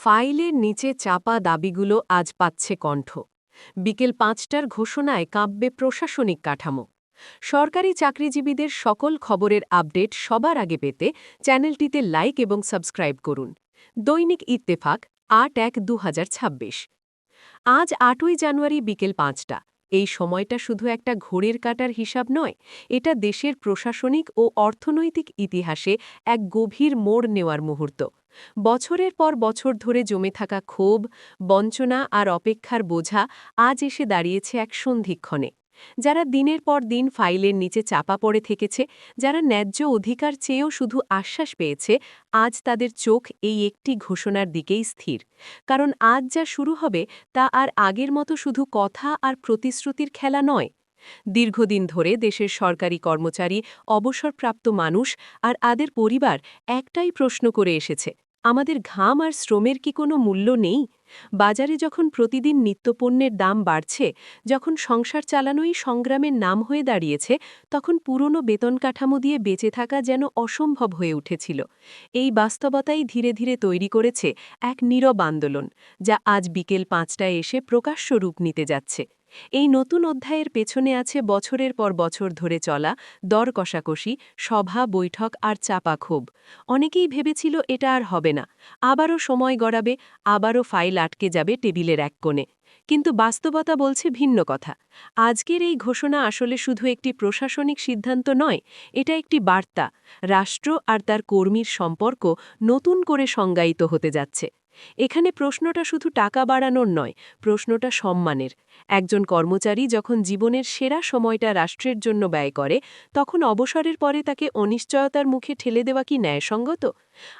ফাইলের নিচে চাপা দাবিগুলো আজ পাচ্ছে কণ্ঠ। বিকেল পাঁচটার ঘোষণায় কাঁপবে প্রশাসনিক কাঠামো। সরকারি চাকরিজীবীদের সকল খবরের আপডেট সবার আগে পেতে চ্যানেলটিতে লাইক এবং সাবস্ক্রাইব করুন। দৈনিক ইত্তেফাক, আট এক দু আজ আটই জানুয়ারি বিকেল পাঁচটা। এই সময়টা শুধু একটা ঘড়ির কাটার হিসাব নয়, এটা দেশের প্রশাসনিক ও অর্থনৈতিক ইতিহাসে এক গভীর মোড় নেওয়ার মুহূর্ত। বছরের পর বছর ধরে জমে থাকা ক্ষোভ, বঞ্চনা আর অপেক্ষার বোঝা আজ এসে দাঁড়িয়েছে এক সন্ধিক্ষণে। যারা দিনের পর দিন ফাইলের নিচে চাপা পড়ে থেকেছে, যারা ন্যায্য অধিকার চেয়েও শুধু আশ্বাস পেয়েছে, আজ তাদের চোখ এই একটি ঘোষণার দিকেই স্থির। কারণ আজ যা শুরু হবে তা আর আগের মতো শুধু কথা আর প্রতিশ্রুতির খেলা নয় দীর্ঘদিন ধরে দেশের সরকারি কর্মচারী, অবসরপ্রাপ্ত মানুষ আর আদের পরিবার একটাই প্রশ্ন করে এসেছে, আমাদের ঘাম আর শ্রমের কি কোনো মূল্য নেই? বাজারে যখন প্রতিদিন নিত্যপণ্যের দাম বাড়ছে, যখন সংসার চালানোই সংগ্রামের নাম হয়ে দাঁড়িয়েছে, তখন পুরনো বেতন কাঠামো দিয়ে বেঁচে থাকা যেন অসম্ভব হয়ে উঠেছিল। এই বাস্তবতাই ধীরে ধীরে তৈরি করেছে এক নীরব আন্দোলন, যা আজ বিকেল পাঁচটায় এসে প্রকাশ্য রূপ নিতে যাচ্ছে। এই নতুন অধ্যায়ের পেছনে আছে বছরের পর বছর ধরে চলা দর কষাকষি, সভা, বৈঠক আর চাপা ক্ষোভ। অনেকেই ভেবেছিল এটা আর হবে না। আবারও সময় গড়াবে, আবারও ফাইল আটকে যাবে টেবিলের এক কোণে। কিন্তু বাস্তবতা বলছে ভিন্ন কথা। আজকের এই ঘোষণা আসলে শুধু একটি প্রশাসনিক সিদ্ধান্ত নয়, এটা একটি বার্তা। রাষ্ট্র আর তার কর্মীর সম্পর্ক নতুন করে সংজ্ঞায়িত হতে যাচ্ছে। এখানে প্রশ্নটা শুধু টাকা বাড়ানোর নয়, প্রশ্নটা সম্মানের। একজন কর্মচারী যখন জীবনের সেরা সময়টা রাষ্ট্রের জন্য ব্যয় করে, তখন অবসরের পরে তাকে অনিশ্চয়তার মুখে ঠেলে দেওয়া কি ন্যায়সঙ্গত?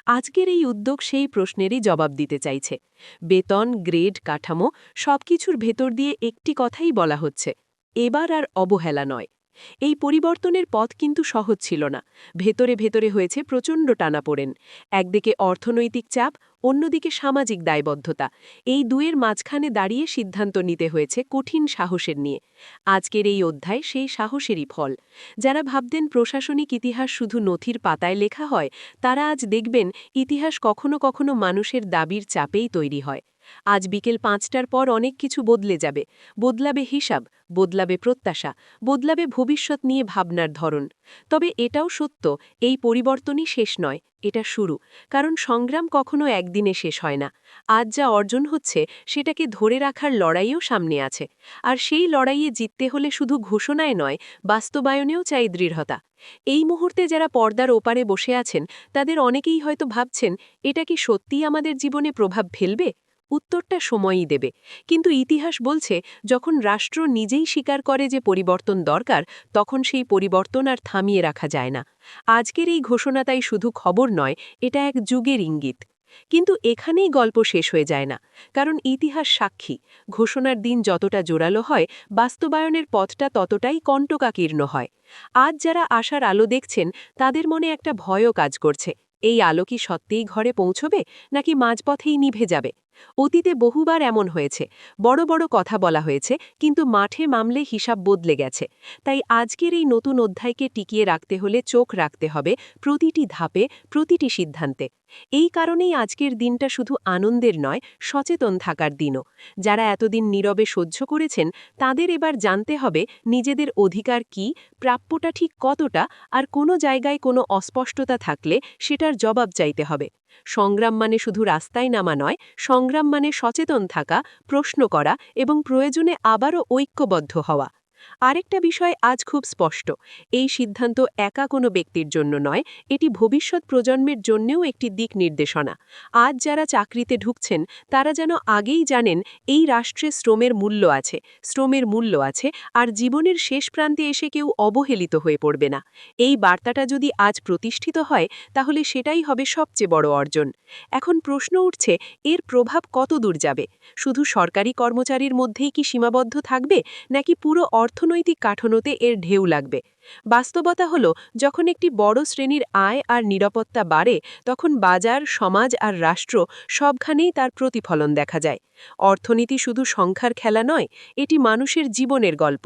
আজকের এই উদ্যোগ সেই প্রশ্নেরই জবাব দিতে চাইছে। বেতন, গ্রেড, কাঠামো সবকিছুর ভেতর দিয়ে একটি কথাই বলা হচ্ছে, এবার আর অবহেলা নয়। এই পরিবর্তনের পথ কিন্তু সহজ ছিল না। ভেতরে ভেতরে হয়েছে প্রচণ্ড টানাপোড়েন। একদিকে অর্থনৈতিক চাপ অন্যদিকে সামাজিক দায়বদ্ধতা। এই দুয়ের মাঝখানে দাঁড়িয়ে সিদ্ধান্ত নিতে হয়েছে কঠিন সাহসের নিয়ে। আজকের এই অধ্যায় সেই সাহসেরই ফল। যারা ভাবতেন প্রশাসনিক ইতিহাস শুধু নথির পাতায় লেখা হয়, তারা আজ দেখবেন ইতিহাস কখনো কখনো মানুষের দাবির চাপেই তৈরি হয়। আজ বিকেল পাঁচটার পর অনেক কিছু বদলে যাবে। বদলাবে হিসাব, বদলাবে প্রত্যাশা, বদলাবে ভবিষ্যৎ নিয়ে ভাবনার ধরন। তবে এটাও সত্য, এই পরিবর্তনই শেষ নয়, এটা শুরু। কারণ সংগ্রাম কখনো একদিনে শেষ হয় না। আজ যা অর্জন হচ্ছে, সেটাকে ধরে রাখার লড়াইও সামনে আছে। আর সেই লড়াইয়ে জিততে হলে শুধু ঘোষণায় নয়, বাস্তবায়নেও চাই দৃঢ়তা। এই মুহূর্তে যারা পর্দার ওপারে বসে আছেন, তাদের অনেকেই হয়তো ভাবছেন, এটা কি সত্যিই আমাদের জীবনে প্রভাব ফেলবে? উত্তরটা সময়ই দেবে। কিন্তু ইতিহাস বলছে, যখন রাষ্ট্র নিজেই স্বীকার করে যে পরিবর্তন দরকার, তখন সেই পরিবর্তন আর থামিয়ে রাখা যায় না। আজকের এই ঘোষণা তাই শুধু খবর নয়, এটা এক যুগের ইঙ্গিত। কিন্তু এখানেই গল্প শেষ হয়ে যায় না। কারণ ইতিহাস সাক্ষী। ঘোষণার দিন যতটা জোরালো হয়, বাস্তবায়নের পথটা ততটাই কণ্টকাকীর্ণ হয়। আজ যারা আশার আলো দেখছেন, তাদের মনে একটা ভয়ও কাজ করছে। এই আলো কি সত্যিই ঘরে পৌঁছবে, নাকি মাঝপথেই নিভে যাবে? অতীতে বহুবার এমন হয়েছে, বড় বড় কথা বলা হয়েছে, কিন্তু মাঠে মামলে হিসাব বদলে গেছে। তাই আজকের এই নতুন অধ্যায়কে টিকিয়ে রাখতে হলে চোখ রাখতে হবে প্রতিটি ধাপে, প্রতিটি সিদ্ধান্তে। এই কারণেই আজকের দিনটা শুধু আনন্দের নয়, সচেতন থাকার দিনও। যারা এতদিন নীরবে সহ্য করেছেন, তাদের এবার জানতে হবে নিজেদের অধিকার কি, প্রাপ্যটা ঠিক কতটা, আর কোনো জায়গায় কোনো অস্পষ্টতা থাকলে সেটার জবাব চাইতে হবে। সংগ্রাম মানে শুধু রাস্তায় নামা নয়, সংগ্রাম মানে সচেতন থাকা প্রশ্ন করা এবং প্রয়োজনে আবারও ঐক্যবদ্ধ হওয়া। আরেকটা বিষয় আজ খুব স্পষ্ট। এই সিদ্ধান্ত একা কোনো ব্যক্তির জন্য নয়, এটি ভবিষ্যৎ প্রজন্মের জন্যেও একটি দিক নির্দেশনা। আজ যারা চাকরিতে ঢুকছেন, তারা যেন আগেই জানেন এই রাষ্ট্রে শ্রমের মূল্য আছে, শ্রমের মূল্য আছে, আর জীবনের শেষ প্রান্তে এসে কেউ অবহেলিত হয়ে পড়বে না। এই বার্তাটা যদি আজ প্রতিষ্ঠিত হয়, তাহলে সেটাই হবে সবচেয়ে বড় অর্জন। এখন প্রশ্ন উঠছে, এর প্রভাব কত দূর যাবে? শুধু সরকারি কর্মচারীর মধ্যেই কি সীমাবদ্ধ থাকবে, নাকি পুরো অর্থনৈতিক কাঠনোতে এর ঢেউ লাগবে। বাস্তবতা হল, যখন একটি বড় শ্রেণির আয় আর নিরাপত্তা বাড়ে, তখন বাজার, সমাজ আর রাষ্ট্র সবখানেই তার প্রতিফলন দেখা যায়। অর্থনীতি শুধু সংখ্যার খেলা নয়, এটি মানুষের জীবনের গল্প।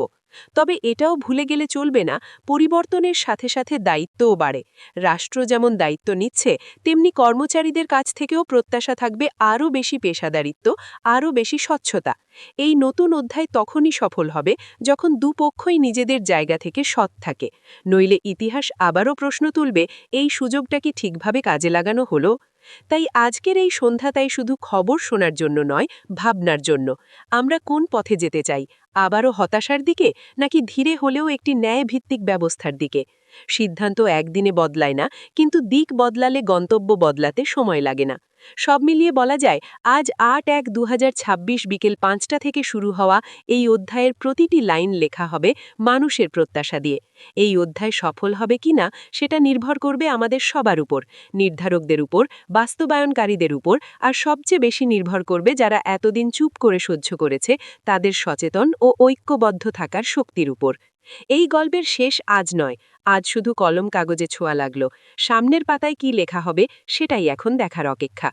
তবে এটাও ভুলে গেলে চলবে না, পরিবর্তনের সাথে সাথে দায়িত্বও বাড়ে। রাষ্ট্র যেমন দায়িত্ব নিচ্ছে, তেমনি কর্মচারীদের কাছ থেকেও প্রত্যাশা থাকবে আরও বেশি পেশাদারিত্ব, আরও বেশি স্বচ্ছতা। এই নতুন অধ্যায় তখনই সফল হবে যখন দুপক্ষই নিজেদের জায়গা থেকে সৎ থাকে। নইলে ইতিহাস আবারও প্রশ্ন তুলবে, এই সুযোগটা কি ঠিকভাবে কাজে লাগানো হলো? তাই আজকের এই সন্ধ্যা তাই শুধু খবর শোনার জন্য নয়, ভাবনার জন্য। আমরা কোন পথে যেতে চাই? আবারও হতাশার দিকে, নাকি ধীরে হলেও একটি ন্যায়ভিত্তিক ব্যবস্থার দিকে? সিদ্ধান্ত একদিনে বদলায় না, কিন্তু দিক বদলালে গন্তব্য বদলাতে সময় লাগে না। সব মিলিয়ে বলা যায়, আজ আট এক দু বিকেল পাঁচটা থেকে শুরু হওয়া এই অধ্যায়ের প্রতিটি লাইন লেখা হবে মানুষের প্রত্যাশা দিয়ে। এই অধ্যায় সফল হবে কিনা সেটা নির্ভর করবে আমাদের সবার উপর, নির্ধারকদের উপর, বাস্তবায়নকারীদের উপর, আর সবচেয়ে বেশি নির্ভর করবে যারা এতদিন চুপ করে সহ্য করেছে, তাদের সচেতন ও ঐক্যবদ্ধ থাকার শক্তির উপর। এই গল্পের শেষ আজ নয়, আজ শুধু কলম কাগজে ছোঁয়া লাগল। সামনের পাতায় কি লেখা হবে, সেটাই এখন দেখার অপেক্ষা।